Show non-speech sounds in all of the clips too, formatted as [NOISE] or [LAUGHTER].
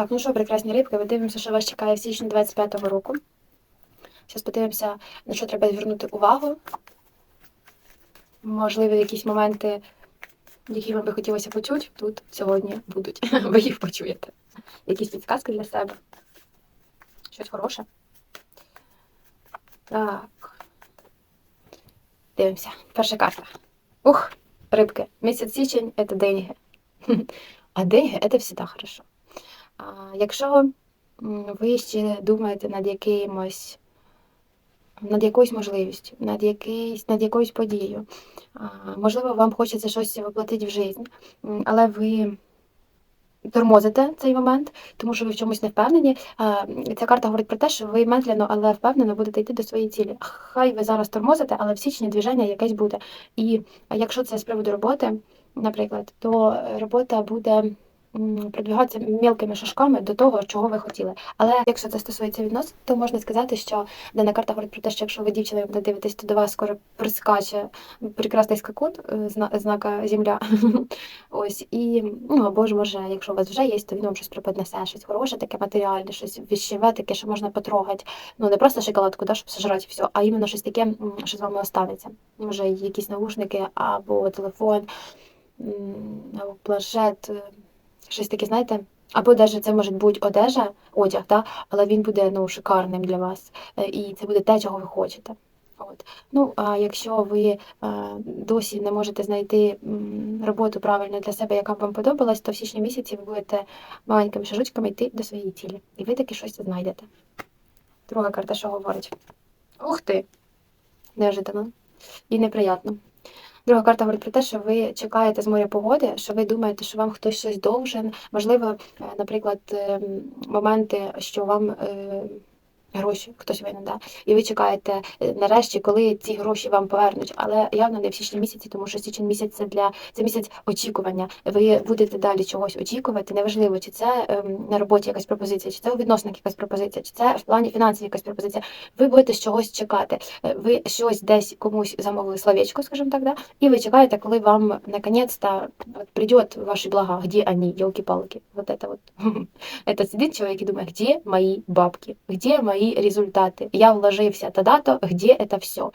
Так, ну що, прекрасні рибки, ми дивимося, що вас чекає в січні 25-го року. Зараз подивимося, на що треба звернути увагу. Можливо, якісь моменти, які вам би хотілося почути, тут сьогодні будуть. [LAUGHS] Ви їх почуєте. Якісь підказки для себе. Щось хороше. Так. Дивимося. Перша карта. Ух, рибки. Місяць січень це деньги. [LAUGHS] А деньги це завжди хорошо. Якщо ви ще думаєте над якимось, над якоюсь можливістю, над, якийсь, над якоюсь подією, можливо, вам хочеться щось воплотити в життя, але ви тормозите цей момент, тому що ви в чомусь не впевнені. Ця карта говорить про те, що ви медленно, але впевнено будете йти до своєї цілі. Хай ви зараз тормозите, але в січні движення якесь буде. І якщо це з приводу роботи, наприклад, то робота буде м, продвигатися мілкими шажками до того, чого ви хотіли. Але якщо це стосується відносин, то можна сказати, що дана карта говорить про те, що якщо ви дівчина буде дивитись, то до вас скоро прискаче прекрасний скакун, е, знака Земля. [LAUGHS] Ось і ну або ж може, якщо у вас вже є, то він вам щось преподнесе, щось хороше, таке матеріальне, щось віщеве, таке, що можна потрогати. Ну не просто шоколадку, да, щоб сожрати все, а іменно щось таке, що з вами останеться. Може, якісь наушники або телефон, або планшет, е, щось таке, знаєте. Або навіть це може бути одежа, одяг, да? але він буде ну, шикарним для вас. е, І це буде те, чого ви хочете. От. Ну, а якщо ви е, досі не можете знайти роботу правильно для себе, яка б вам подобалась, то в січні місяці ви будете маленькими шажочками йти до своєї цілі. І ви таки щось знайдете. Друга карта, що говорить? Ух ти! Неожиданно і неприятно. Друга карта говорить про те, що ви чекаєте з моря погоди, що ви думаєте, що вам хтось щось должен. Можливо, е, наприклад, ем, моменти, що вам е, гроші хтось винен, да? і ви чекаєте е, нарешті, коли ці гроші вам повернуть. Але явно не в січні місяці, тому що січень місяць це для це місяць очікування. Ви будете далі чогось очікувати. Неважливо, чи це ем, на роботі якась пропозиція, чи це у відносинах якась пропозиція, чи це в плані фінансів якась пропозиція. Ви будете з чогось чекати. Е, Ви щось десь комусь замовили словечко, скажімо так, да? і ви чекаєте, коли вам наконец-то от придет ваши блага, где они, елки-палки. Вот это вот. [LAUGHS] Это сидит человек и думает, где мои бабки, где мои результаты. Я вложився тогда-то, где это все.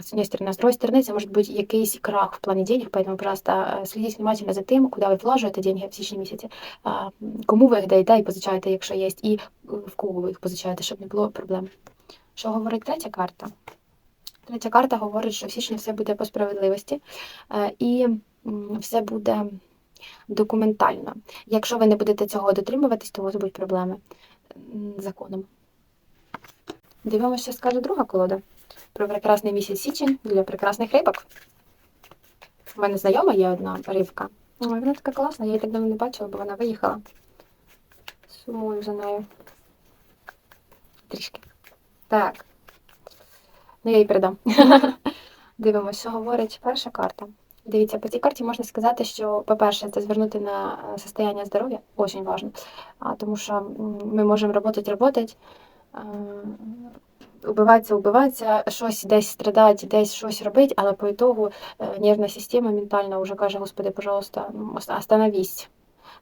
С одной стороны. А с другой стороны, це може бути якийсь крах в плані денег, поэтому просто э, следіть внимательно за тим, куди ви вложуєте деньги в січні місяці, а, кому ви їх даєте і позичаєте, якщо є, і в кого ви їх позичаєте, щоб не було проблем. Що говорить третя карта? Третя карта говорить, що в січні все буде по справедливості е, і м, все буде документально. Якщо ви не будете цього дотримуватись, то у вас будуть проблеми м, з законом. Дивимося, що скаже друга колода про прекрасний місяць січень для прекрасних рибок. У мене знайома є одна рибка. Ой, вона така класна, я її так давно не бачила, бо вона виїхала. Сумую за нею. Трішки. Так. Ну, я їй передам. [LAUGHS] Дивимося, що говорить перша карта. Дивіться, по цій карті можна сказати, що, по-перше, це звернути на е, состояние здоров'я, дуже важливо, тому що ми можемо працювати, працювати, убиватися, убиватися, щось десь страдати, десь щось робити, але по ітогу е, нервна система ментальна вже каже, господи, пожалуйста, остановись.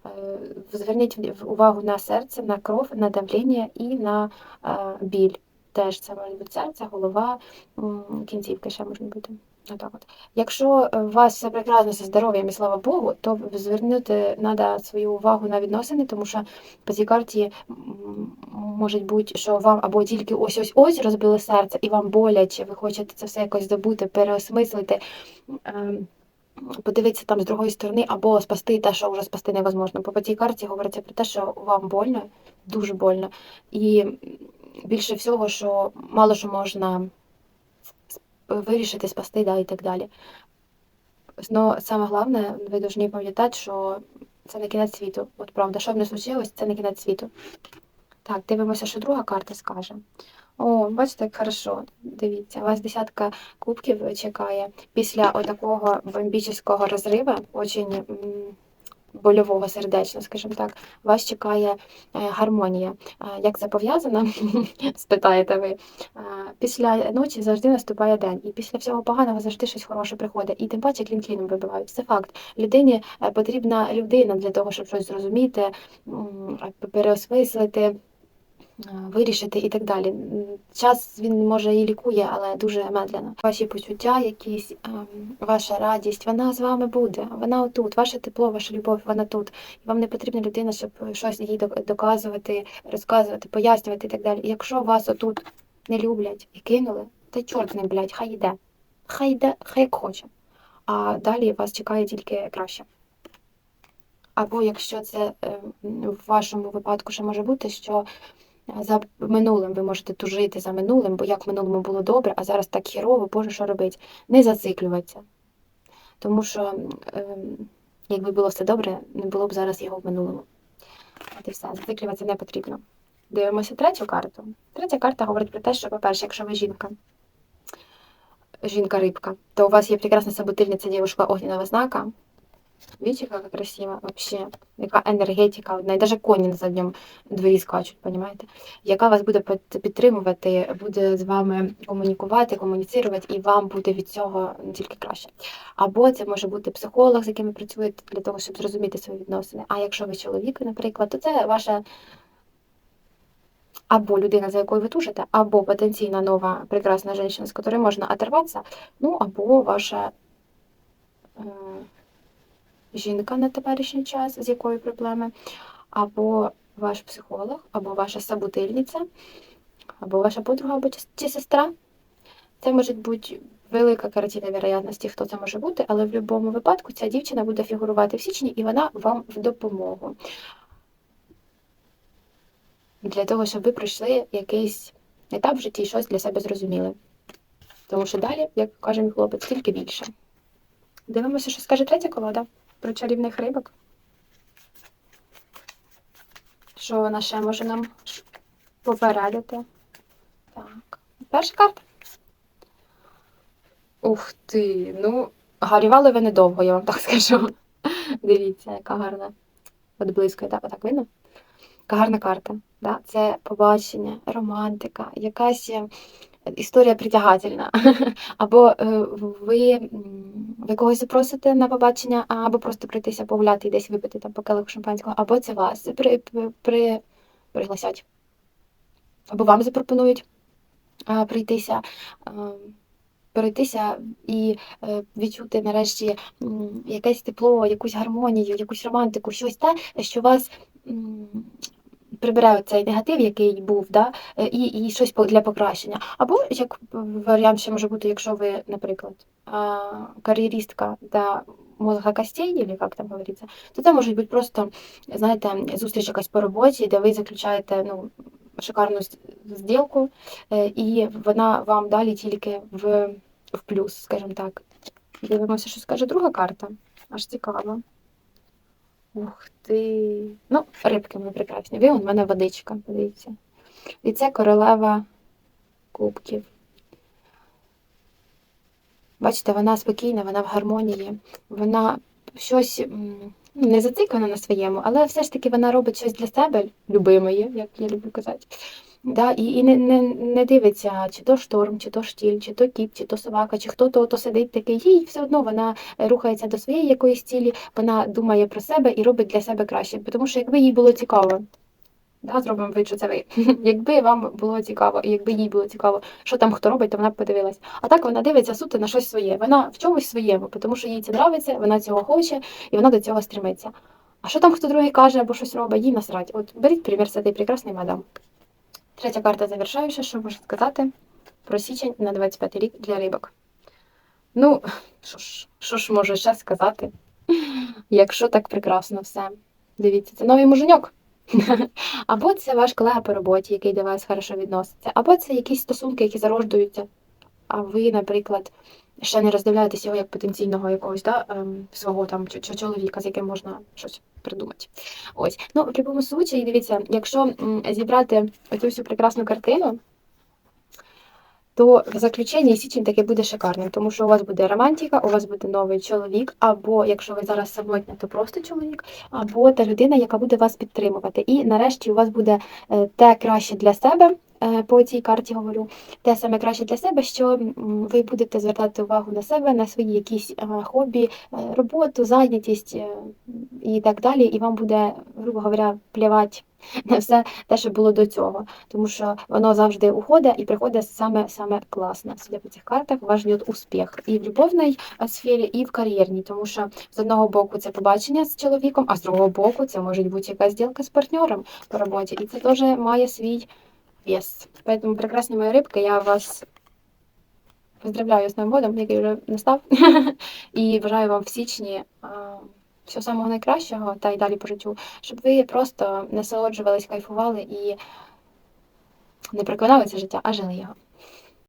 Е, Зверніть увагу на серце, на кров, на давлення і на е, біль. Теж це може бути серце, голова, кінцівки ще можуть бути. Отак от. Якщо е, у вас все прекрасно зі здоров'ям і слава Богу, то звернути треба свою увагу на відносини, тому що по цій карті може бути, що вам або тільки ось ось ось розбили серце, і вам боляче, ви хочете це все якось здобути, переосмислити. ем, Подивитися там з другої сторони, або спасти те, що вже спасти невозможно. Бо по цій карті говориться про те, що вам больно, дуже больно. І більше всього, що мало що можна вирішити, спасти, да, і так далі. Но саме головне, ви повинні пам'ятати, що це не кінець світу. От правда, що б не случилось, це не кінець світу. Так, дивимося, що друга карта скаже. О, бачите, як хорошо. Дивіться, вас десятка кубків чекає після отакого бомбічного розриву. Очень больового сердечно, скажімо так, вас чекає е, гармонія. Е, Як це пов'язано? [LAUGHS] Спитаєте ви. Е, Після ночі завжди наступає день, і після всього поганого завжди щось хороше приходить. І тим паче клін кліном вибивають. Це факт. Людині потрібна людина для того, щоб щось зрозуміти, переосмислити. Е, Вирішити і так далі. Час він може і лікує, але дуже медленно. Ваші почуття, якісь ем, ваша радість, вона з вами буде. Вона отут, ваше тепло, ваша любов, вона тут. І вам не потрібна людина, щоб щось їй доказувати, розказувати, пояснювати і так далі. Якщо вас отут не люблять і кинули, та чорт не блядь, хай йде. Хай йде, хай як хоче. А далі вас чекає тільки краще. Або якщо це е, в вашому випадку ще може бути, що за минулим ви можете тужити за минулим, бо як в минулому було добре, а зараз так хірово, Боже, що робити? Не зациклюватися. Тому що, ем, якби було все добре, не було б зараз його в минулому. От і все, зациклюватися не потрібно. Дивимося третю карту. Третя карта говорить про те, що, по-перше, якщо ви жінка, жінка-рибка, то у вас є прекрасна собутильниця дівушка огненного знака. Видите, как красиво вообще, яка енергетика, одна, і навіть коні на задньому дворі скачуть, понімаєте? Яка вас буде підтримувати, буде з вами комунікувати, комуніцирувати, і вам буде від цього тільки краще. Або це може бути психолог, з яким ви працюєте для того, щоб зрозуміти свої відносини. А якщо ви чоловік, наприклад, то це ваша або людина, за якою ви тужите, або потенційна нова прекрасна жінка, з якою можна оторватися, ну або ваша. Жінка на теперішній час, з якою проблеми, або ваш психолог, або ваша собутильниця, або ваша подруга, або чи сестра. Це може бути велика картина вероятності, хто це може бути, але в будь-якому випадку ця дівчина буде фігурувати в січні, і вона вам в допомогу. Для того, щоб ви пройшли якийсь етап в житті і щось для себе зрозуміли. Тому що далі, як каже мій хлопець, тільки більше. Дивимося, що скаже третя колода про чарівних рибок. Що вона ще може нам попередити? Так. Перша карта. Ух ти, ну, гарювали ви недовго, я вам так [LAUGHS] скажу. Дивіться, яка гарна. От близько, так, отак видно? Яка гарна карта. Да? Це побачення, романтика, якась е, історія притягательна. [LAUGHS] Або е, ви, ви когось запросите на побачення, або просто пройтися погуляти і десь випити там по келиху шампанського, або це вас при, при, при, пригласять. Або вам запропонують а, прийтися, а, перейтися і е, відчути нарешті якесь тепло, якусь гармонію, якусь романтику, щось те, що вас м, прибирає цей негатив, який був, да, е, і, і щось для покращення. Або як варіант ще може бути, якщо ви, наприклад, кар'єристка та мозга костей, або як там говориться, то це може бути просто, знаєте, зустріч якась по роботі, де ви заключаєте ну, шикарну зділку, е, і вона вам далі тільки в, в плюс, скажімо так. Дивимося, що скаже друга карта. Аж цікаво. Ух ти. Ну, рибки ми прекрасні. Ви, у мене водичка, подивіться. І це королева кубків. Бачите, вона спокійна, вона в гармонії, вона щось ну, не зациклена на своєму, але все ж таки вона робить щось для себе, любимої, як я люблю казати. Да, і і не, не, не дивиться, чи то шторм, чи то штіль, чи то кіт, чи то собака, чи хто то, то сидить такий. Їй все одно вона е, рухається до своєї якоїсь цілі, вона думає про себе і робить для себе краще. Тому що якби їй було цікаво, да, зробимо вид, що це ви. [LAUGHS] якби вам було цікаво, і якби їй було цікаво, що там хто робить, то вона б подивилась. А так вона дивиться суто на щось своє. Вона в чомусь своєму, тому що їй це подобається, вона цього хоче і вона до цього стремиться. А що там хто другий каже або щось робить, їй насрать. От беріть примір з цієї прекрасної мадам. Третя карта завершаюча, що можу сказати про січень на 25 рік для рибок. Ну, що ж, що ж можу ще сказати, якщо так прекрасно все. Дивіться, це новий муженьок. [LAUGHS] Або це ваш колега по роботі, який до вас хорошо відноситься, або це якісь стосунки, які зароджуються. А ви, наприклад, ще не роздивляєтесь його як потенційного якогось да, ем, свого там чоловіка, з яким можна щось придумати. Ось. Ну, в будь-якому случаї, дивіться, якщо зібрати оцю всю прекрасну картину, то в заключенні січень таки буде шикарним, тому що у вас буде романтика, у вас буде новий чоловік, або якщо ви зараз самотня, то просто чоловік, або та людина, яка буде вас підтримувати. І нарешті у вас буде е, те краще для себе. Е, По цій карті говорю, те саме краще для себе, що ви будете звертати увагу на себе, на свої якісь е, хобі, е, роботу, зайнятість і так далі. І вам буде, грубо говоря, плівати [LAUGHS] на все те, що було до цього. Тому що воно завжди уходить і приходить саме саме класне. Судя по цих картах, вас ждет успіх і в любовній сфері, і в кар'єрній. Тому що з одного боку це побачення з чоловіком, а з другого боку це може бути якась ділка з партнером по роботі. І це теж має свій вес. Поэтому, прекрасні мої рибки, я вас поздравляю з Новим годом, який вже настав. І [LAUGHS] бажаю вам в січні всього самого найкращого та й далі по життю, щоб ви просто насолоджувались, кайфували і не проклинали це життя, а жили його.